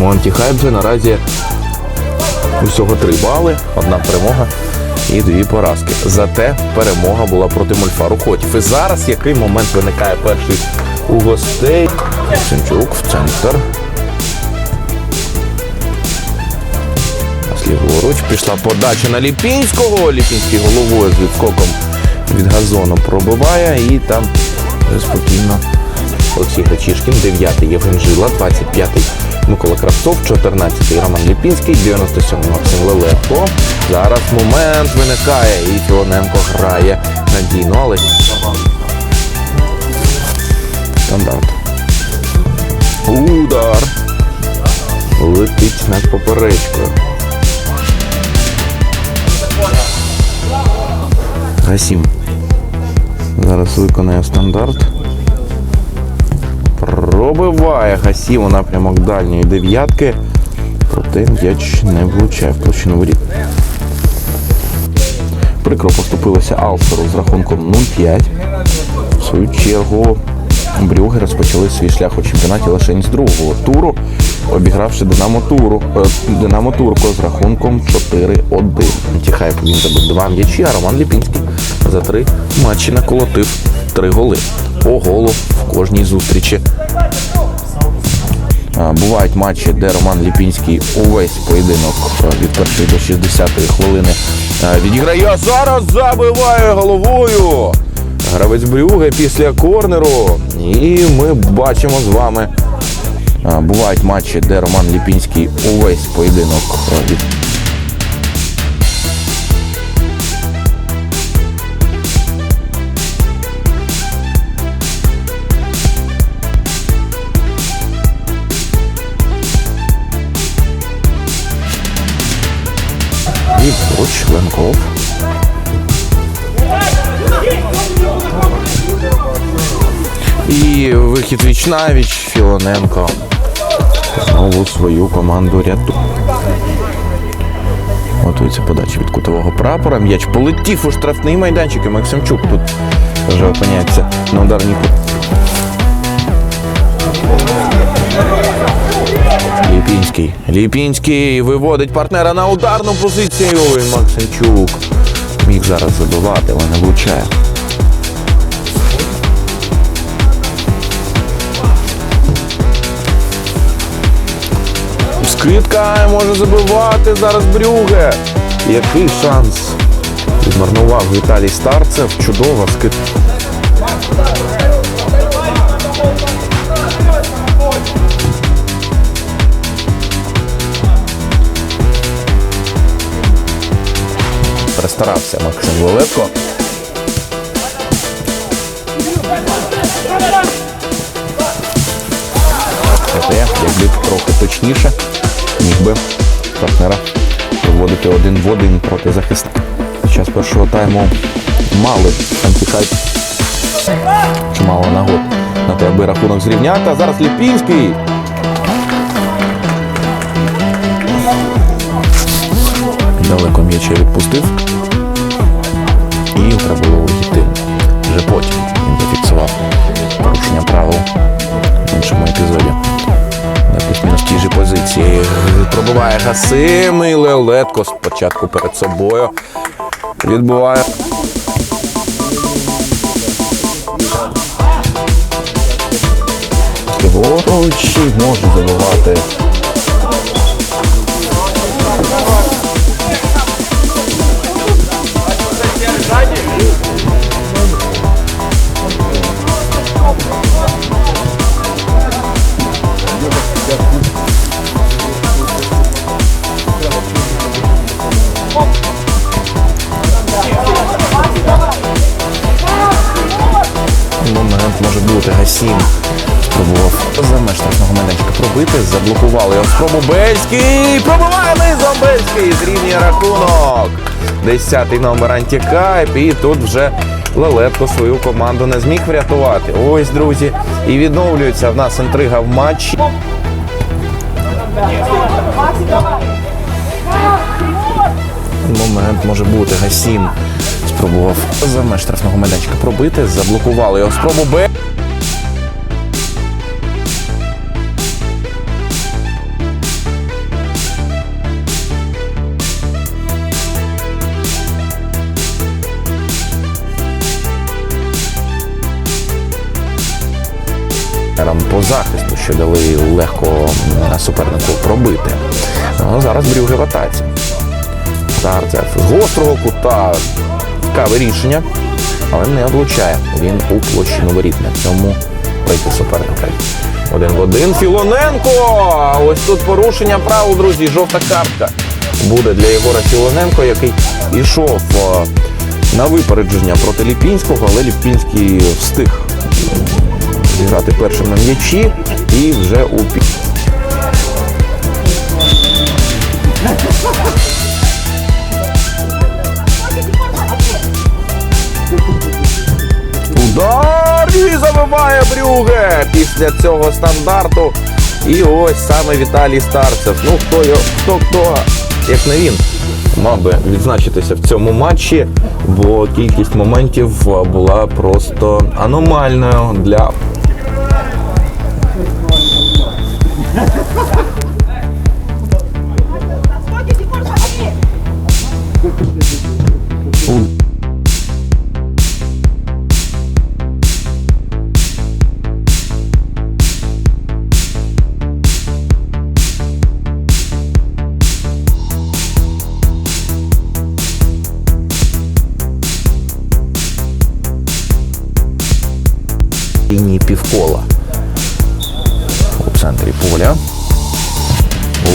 У антихайп наразі усього три бали, одна перемога і дві поразки. Зате перемога була проти Мольфару Хотів. І зараз який момент виникає перший у гостей. Сенчук в центр. Ліворуч пішла подача на Ліпінського. Ліпінський головою з відскоком від газону пробиває і там спокійно Олексій Гречишкін, 9-й Євген Жила, 25-й Микола Кравцов, 14-й Роман Ліпінський, 97-й Максим Лелепко. Зараз момент виникає і Філоненко грає надійно, але стандарт. Удар. Летить над поперечкою. Гасім. Зараз виконає стандарт. Пробиває Гасім у напрямок дальньої дев'ятки. Проте м'яч не влучає в площину воріт. Прикро поступилося Алсеру з рахунком 0-5. В свою чергу Брюги розпочали свій шлях у чемпіонаті лише з другого туру, обігравши Динамо Туру е, Динамо Турко з рахунком 4-1. Тіхайп він забив два м'ячі, а Роман Ліпінський за три матчі наколотив три голи. По голу в кожній зустрічі. Бувають матчі, де Роман Ліпінський увесь поєдинок від першої до 60-ї хвилини відіграє. Зараз забиває головою. Гравець Брюге після корнеру. І ми бачимо з вами. Бувають матчі, де Роман Ліпінський увесь поєдинок від віч навіч Філоненко. Знову свою команду ряту. Готується подача від кутового прапора. М'яч полетів у штрафний майданчик. І Максимчук тут вже опиняється на ударній. Ліпінський. Ліпінський виводить партнера на ударну позицію. І Максимчук міг зараз забивати, але не влучає. Скидка може забивати зараз Брюге. Який шанс? Відмарнував Віталій Старцев. Чудова скидка. Перестарався Максим Лелепко. Якби трохи точніше, міг би партнера виводити один в один проти захисника. Під час першого тайму мали антихайп чимало нагод на те, аби рахунок зрівняти. А зараз Ліпінський. Далеко м'яча відпустив. І треба було вийти. Вже потім він зафіксував порушення правил в іншому епізоді. Пробиває Гасим і спочатку перед собою. Відбуває. Ліворуч може забивати. Майданчика заблокували його спробу Бельський. Пробиває низом Бельський. Зрівнює рахунок. Десятий номер антикайп. І тут вже Лелетко свою команду не зміг врятувати. Ось, друзі. І відновлюється в нас інтрига в матчі. Момент може бути. Гасім спробував за меж штрафного майданчика пробити, заблокували його спробу Б. партнерам по захисту, що дали легко супернику пробити. Ну, зараз Брюге в атаці. Старцев з гострого кута. Цікаве рішення, але не облучає. Він у площину воріт. На цьому пройти суперника. Один в один. Філоненко! Ось тут порушення правил, друзі. Жовта картка буде для Єгора Філоненко, який ішов е, на випередження проти Ліпінського, але Ліпінський встиг зіграти першим на м'ячі і вже у пі. Удар і забиває Брюге після цього стандарту. І ось саме Віталій Старцев. Ну хто його, хто хто, як не він, мав би відзначитися в цьому матчі, бо кількість моментів була просто аномальною для ハハハハ!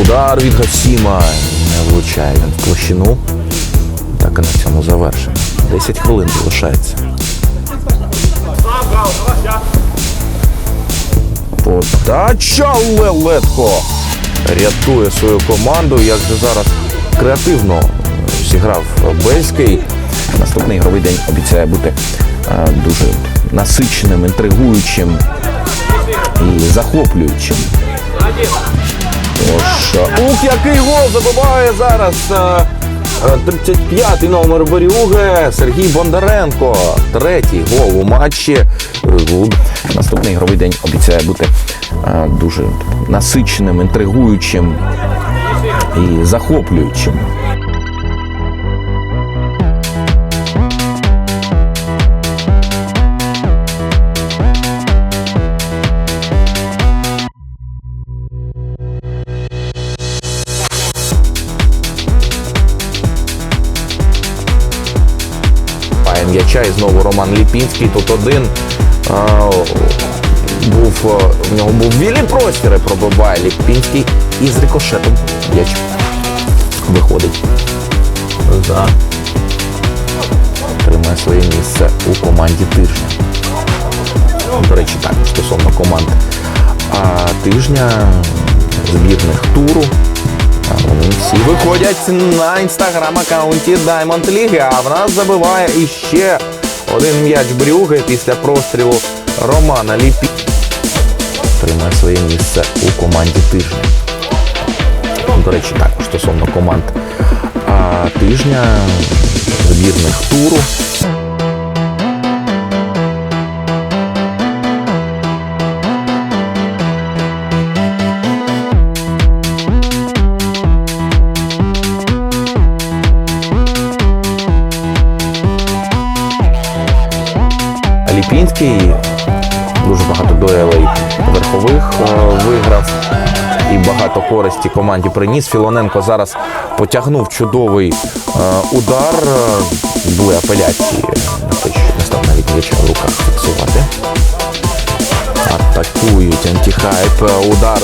Удар від Гасіма. Не влучає він в площину. Так і на цьому завершено. 10 хвилин залишається. Подача Лелетко рятує свою команду. Як же зараз креативно зіграв Бельський. Наступний ігровий день обіцяє бути е, дуже насиченим, інтригуючим і захоплюючим. Е, ух, який гол забиває зараз. е, е, 35-й номер Борюге Сергій Бондаренко. Третій гол у матчі. Е, Наступний ігровий день обіцяє бути е, дуже насиченим, інтригуючим і захоплюючим. Пає і знову Роман Ліпінський. Тут один. Був, е, в нього був вільний простір, і пробиває Ліпінський і з рикошетом м'яч виходить. За. Тримає своє місце у команді тижня. До речі, так, стосовно команд а, тижня збірних туру. Всі виходять на інстаграм-аккаунті Diamond League, а в нас забиває іще один м'яч Брюге після прострілу Романа Ліпі. Тримає своє місце у команді тижня. До речі, також стосовно команд а, тижня збірних туру. Ліпінський дуже багато дуелей верхових е, виграв і багато користі команді приніс. Філоненко зараз потягнув чудовий е, удар. Були апеляції на те, що не став навіть м'яча в руках фіксувати. Атакують антихайп. Е, Удар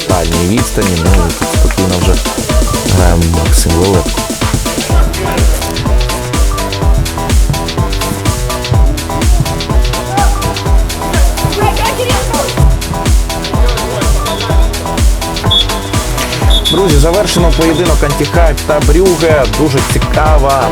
з дальньої відстані. Ну спокійно вже грає Максим Лелетко. Завершено поєдинок Антіхайп та Брюге. Дуже цікава.